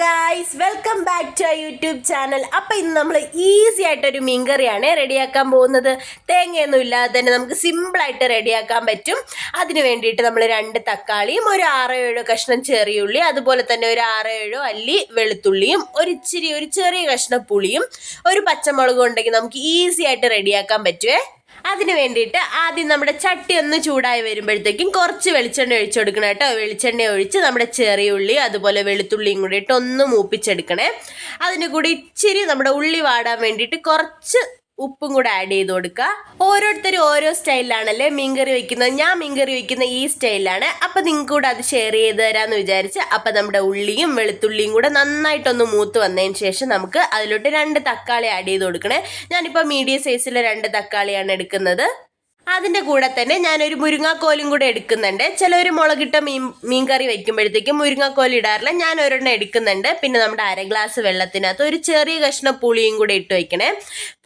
Guys welcome back to YouTube channel അപ്പോൾ ഇന്ന് നമ്മൾ ഈസി ആയിട്ടൊരു മീൻകറിയാണ് റെഡിയാക്കാൻ പോകുന്നത്. തേങ്ങയൊന്നും ഇല്ലാതെ തന്നെ നമുക്ക് സിമ്പിളായിട്ട് റെഡിയാക്കാൻ പറ്റും. അതിന് വേണ്ടിയിട്ട് നമ്മൾ രണ്ട് തക്കാളിയും ഒരു ആറോ ഏഴോ കഷ്ണം ചെറിയ ഉള്ളി അതുപോലെ തന്നെ ഒരു ആറോ ഏഴോ അല്ലി വെളുത്തുള്ളിയും ഒരു ഇച്ചിരി ഒരു ചെറിയ കഷ്ണം പുളിയും ഒരു പച്ചമുളകും ഉണ്ടെങ്കിൽ നമുക്ക് ഈസി ആയിട്ട് റെഡിയാക്കാൻ പറ്റുമേ അതിന് വേണ്ടിയിട്ട് ആദ്യം നമ്മുടെ ചട്ടി ഒന്ന് ചൂടായി വരുമ്പോഴത്തേക്കും കുറച്ച് വെളിച്ചെണ്ണ ഒഴിച്ചു കൊടുക്കണം കേട്ടോ. വെളിച്ചെണ്ണ ഒഴിച്ച് നമ്മുടെ ചെറിയ ഉള്ളി അതുപോലെ വെളുത്തുള്ളിയും കൂടി ഇട്ട് ഒന്ന് മൂപ്പിച്ചെടുക്കണേ. അതിന് കൂടി ഇച്ചിരി നമ്മുടെ ഉള്ളി വാടാൻ വേണ്ടിയിട്ട് കുറച്ച് ഉപ്പും കൂടെ ആഡ് ചെയ്ത് കൊടുക്കുക. ഓരോരുത്തരും ഓരോ സ്റ്റൈലിലാണല്ലേ മീൻകറി വെക്കുന്നത്. ഞാൻ മീൻകറി വെക്കുന്ന ഈ സ്റ്റൈലിലാണ് അപ്പം നിങ്ങൾക്ക് കൂടെ അത് ഷെയർ ചെയ്ത് തരാമെന്ന് വിചാരിച്ച് അപ്പം നമ്മുടെ ഉള്ളിയും വെളുത്തുള്ളിയും കൂടെ നന്നായിട്ടൊന്ന് മൂത്ത് വന്നതിന് ശേഷം നമുക്ക് അതിലോട്ട് രണ്ട് തക്കാളി ആഡ് ചെയ്ത് കൊടുക്കണേ. ഞാനിപ്പോൾ മീഡിയം സൈസിലെ രണ്ട് തക്കാളിയാണ് എടുക്കുന്നത്. അതിന്റെ കൂടെ തന്നെ ഞാനൊരു മുരിങ്ങാക്കോലും കൂടെ എടുക്കുന്നുണ്ട്. ചിലർ മുളകിട്ട മീൻ മീൻകറി വയ്ക്കുമ്പോഴത്തേക്കും മുരിങ്ങാക്കോൽ ഇടാറില്ല. ഞാൻ ഒരെണ്ണം എടുക്കുന്നുണ്ട്. പിന്നെ നമ്മുടെ അര ഗ്ലാസ് വെള്ളത്തിനകത്ത് ഒരു ചെറിയ കഷ്ണം പുളിയും കൂടെ ഇട്ട് വയ്ക്കണേ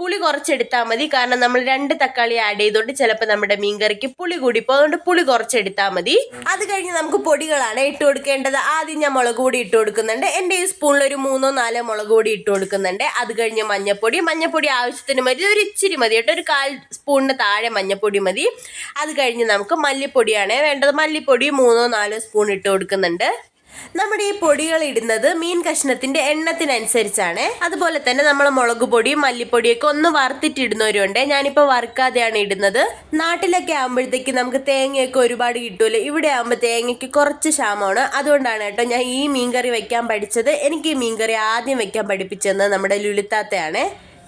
പുളി കുറച്ചെടുത്താൽ മതി. കാരണം നമ്മൾ രണ്ട് തക്കാളി ആഡ് ചെയ്തുകൊണ്ട് ചിലപ്പോൾ നമ്മുടെ മീൻകറിക്ക് പുളി കൂടിപ്പോൾ അതുകൊണ്ട് പുളി കുറച്ചെടുത്താൽ മതി. അത് കഴിഞ്ഞ് നമുക്ക് പൊടികളാണ് ഇട്ട് കൊടുക്കേണ്ടത്. ആദ്യം ഞാൻ മുളക് പൊടി ഇട്ട് കൊടുക്കുന്നുണ്ട്. എന്റെ ഈ സ്പൂണിൽ ഒരു മൂന്നോ നാലോ മുളക് പൊടി ഇട്ട് കൊടുക്കുന്നുണ്ട്. അത് കഴിഞ്ഞ് മഞ്ഞപ്പൊടി. മഞ്ഞപ്പൊടി ആവശ്യത്തിന് മതി. ഒരു ഇച്ചിരി മതി കേട്ടോ. ഒരു കാൽ സ്പൂണിന് താഴെ മഞ്ഞപ്പൊടി മതി. അത് കഴിഞ്ഞ് നമുക്ക് മല്ലിപ്പൊടിയാണ് വേണ്ടത്. മല്ലിപ്പൊടി മൂന്നോ നാലോ സ്പൂൺ ഇട്ട് കൊടുക്കുന്നുണ്ട്. നമ്മുടെ ഈ പൊടികൾ ഇടുന്നത് മീൻ കഷ്ണത്തിന്റെ എണ്ണത്തിനനുസരിച്ചാണ്. അതുപോലെ തന്നെ നമ്മൾ മുളക് പൊടിയും മല്ലിപ്പൊടിയൊക്കെ ഒന്ന് വറുത്തിട്ടിടുന്നവരുണ്ട്. ഞാനിപ്പോൾ വറുക്കാതെയാണ് ഇടുന്നത്. നാട്ടിലൊക്കെ ആകുമ്പോഴത്തേക്ക് നമുക്ക് തേങ്ങയൊക്കെ ഒരുപാട് കിട്ടുമല്ലോ ഇവിടെ ആകുമ്പോൾ തേങ്ങയ്ക്ക് കുറച്ച് ക്ഷാമമാണ്. അതുകൊണ്ടാണ് കേട്ടോ ഞാൻ ഈ മീൻകറി വെക്കാൻ പഠിച്ചത്. എനിക്ക് ഈ മീൻകറി ആദ്യം വെക്കാൻ പഠിപ്പിച്ചത് നമ്മുടെ ലുലിത്താത്തയാണ്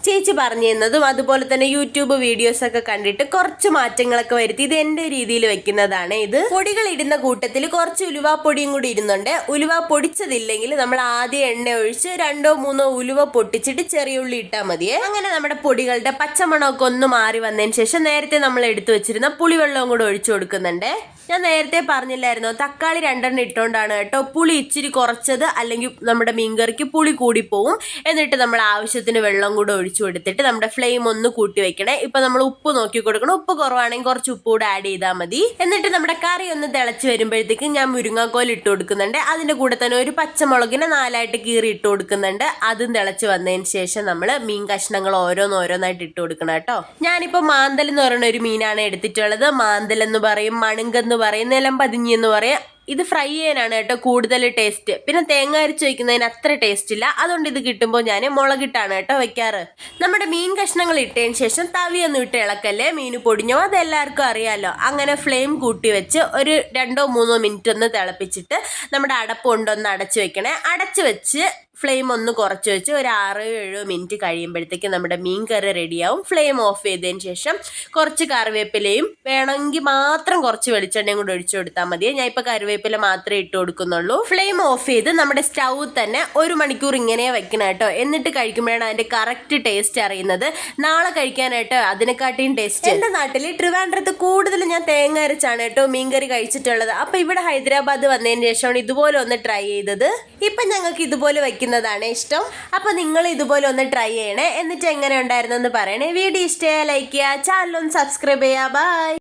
ചേച്ചി പറഞ്ഞു തന്നതും അതുപോലെ തന്നെ യൂട്യൂബ് വീഡിയോസ് ഒക്കെ കണ്ടിട്ട് കുറച്ച് മാറ്റങ്ങളൊക്കെ വരുത്തി. ഇത് എന്റെ രീതിയിൽ വെക്കുന്നതാണ്. ഇത് പൊടികൾ ഇടുന്ന കൂട്ടത്തിൽ കുറച്ച് ഉലുവ പൊടിയും കൂടി ഇരുന്നുണ്ട് ഉലുവ പൊടിച്ചതില്ലെങ്കിൽ നമ്മൾ ആദ്യം എണ്ണ ഒഴിച്ച് രണ്ടോ മൂന്നോ ഉലുവ പൊട്ടിച്ചിട്ട് ചെറിയ ഉള്ളി ഇട്ടാൽ മതിയേ. അങ്ങനെ നമ്മുടെ പൊടികളുടെ പച്ചമണമൊക്കെ ഒന്ന് മാറി വന്നതിന് ശേഷം നേരത്തെ നമ്മൾ എടുത്തു വെച്ചിരുന്ന പുളിവെള്ളവും കൂടെ ഒഴിച്ചു കൊടുക്കുന്നുണ്ട്. ഞാൻ നേരത്തെ പറഞ്ഞില്ലായിരുന്നു? തക്കാളി രണ്ടെണ്ണം ഇട്ടുകൊണ്ടാണ് കേട്ടോ. പുളി ഇച്ചിരി കുറച്ചത് അല്ലെങ്കിൽ നമ്മുടെ മീൻകറിക്ക് പുളി കൂടി കൂടിപ്പോവും. എന്നിട്ട് നമ്മൾ ആവശ്യത്തിന് വെള്ളം കൂടെ ഒഴിച്ചു കൊടുത്തിട്ട് നമ്മുടെ ഫ്ലെയിം ഒന്ന് കൂട്ടി വെക്കണേ. ഇപ്പൊ നമ്മൾ ഉപ്പ് നോക്കി കൊടുക്കണം. ഉപ്പ് കുറവാണെങ്കിൽ കുറച്ച് ഉപ്പ് കൂടെ ആഡ് ചെയ്താൽ മതി. എന്നിട്ട് നമ്മുടെ കറി ഒന്ന് തിളച്ച് വരുമ്പോഴത്തേക്കും ഞാൻ മുരിങ്ങാക്കോൽ ഇട്ട് കൊടുക്കുന്നുണ്ട്. അതിന്റെ കൂടെ തന്നെ ഒരു പച്ചമുളകിനെ നാലായിട്ട് കീറി ഇട്ട് കൊടുക്കുന്നുണ്ട്. അതും തിളച്ച് വന്നതിന് ശേഷം നമ്മൾ മീൻ കഷ്ണങ്ങൾ ഓരോന്നോരോന്നായിട്ട് ഇട്ട് കൊടുക്കണം കേട്ടോ. ഞാനിപ്പോൾ മാന്തൽ എന്ന് പറയുന്ന ഒരു മീനാണ് എടുത്തിട്ടുള്ളത്. മാന്തൽ എന്ന് പറയും മണുങ്കെന്ന് പറയും നിലം പതിഞ്ഞെന്ന് പറയും. ഇത് ഫ്രൈ ചെയ്യാനാണ് കേട്ടോ കൂടുതൽ ടേസ്റ്റ് പിന്നെ തേങ്ങ അരച്ച് വയ്ക്കുന്നതിന് അത്ര ടേസ്റ്റ് ഇല്ല. അതുകൊണ്ട് ഇത് കിട്ടുമ്പോൾ ഞാൻ മുളകിട്ടാണ് കേട്ടോ വെക്കാറ്. നമ്മുടെ മീൻ കഷ്ണങ്ങൾ ഇട്ടതിന് ശേഷം തവിയൊന്നും ഇട്ട് ഇളക്കല്ലേ? മീൻ പൊടിഞ്ഞോ? അതെല്ലാവർക്കും അറിയാമല്ലോ അങ്ങനെ ഫ്ലെയിം കൂട്ടി വെച്ച് ഒരു രണ്ടോ മൂന്നോ മിനിറ്റ് ഒന്ന് തിളപ്പിച്ചിട്ട് നമ്മുടെ അടപ്പ് കൊണ്ടൊന്ന് അടച്ച് വെക്കണേ. അടച്ച് വെച്ച് ഫ്ലെയിം ഒന്ന് കുറച്ച് വെച്ച് ഒരു ആറോ ഏഴോ മിനിറ്റ് കഴിയുമ്പോഴത്തേക്ക് നമ്മുടെ മീൻ കറി റെഡിയാവും. ഫ്ലെയിം ഓഫ് ചെയ്തതിന് ശേഷം കുറച്ച് കറിവേപ്പിലയും വേണമെങ്കിൽ മാത്രം കുറച്ച് വെളിച്ചെണ്ണയും കൂടെ ഒഴിച്ചു കൊടുത്താൽ മതി. ഞാൻ ഇപ്പോൾ കറിവേപ്പില മാത്രമേ ഇട്ട് കൊടുക്കുന്നുള്ളൂ. ഫ്ലെയിം ഓഫ് ചെയ്ത് നമ്മുടെ സ്റ്റൗ തന്നെ ഒരു മണിക്കൂർ ഇങ്ങനെ വെക്കണം കേട്ടോ. എന്നിട്ട് കഴിക്കുമ്പോഴാണ് അതിന്റെ കറക്റ്റ് ടേസ്റ്റ് അറിയുന്നത്. നാളെ കഴിക്കാനായിട്ട് അതിനെക്കാട്ടിയും ടേസ്റ്റ്. എന്റെ നാട്ടിൽ ട്രിവാൻഡ്രത്ത് കൂടുതൽ ഞാൻ തേങ്ങ അരച്ചാണ് കേട്ടോ മീൻകറി കഴിച്ചിട്ടുള്ളത്. അപ്പോൾ ഇവിടെ ഹൈദരാബാദ് വന്നതിന് ശേഷമാണ് ഇതുപോലെ ഒന്ന് ട്രൈ ചെയ്തത്. ഇപ്പം ഞങ്ങൾക്ക് ഇതുപോലെ വയ്ക്കുന്നതാണ് ഇഷ്ടം. അപ്പോൾ നിങ്ങൾ ഇതുപോലെ ഒന്ന് ട്രൈ ചെയ്യണേ. എന്നിട്ട് എങ്ങനെ ഉണ്ടായിരുന്നു എന്ന് പറയണേ. വീഡിയോ ഇഷ്ടമായ ലൈക്ക് ചെയ്യുക. ചാനൽ ഒന്ന് സബ്സ്ക്രൈബ് ചെയ്യുക. ബൈ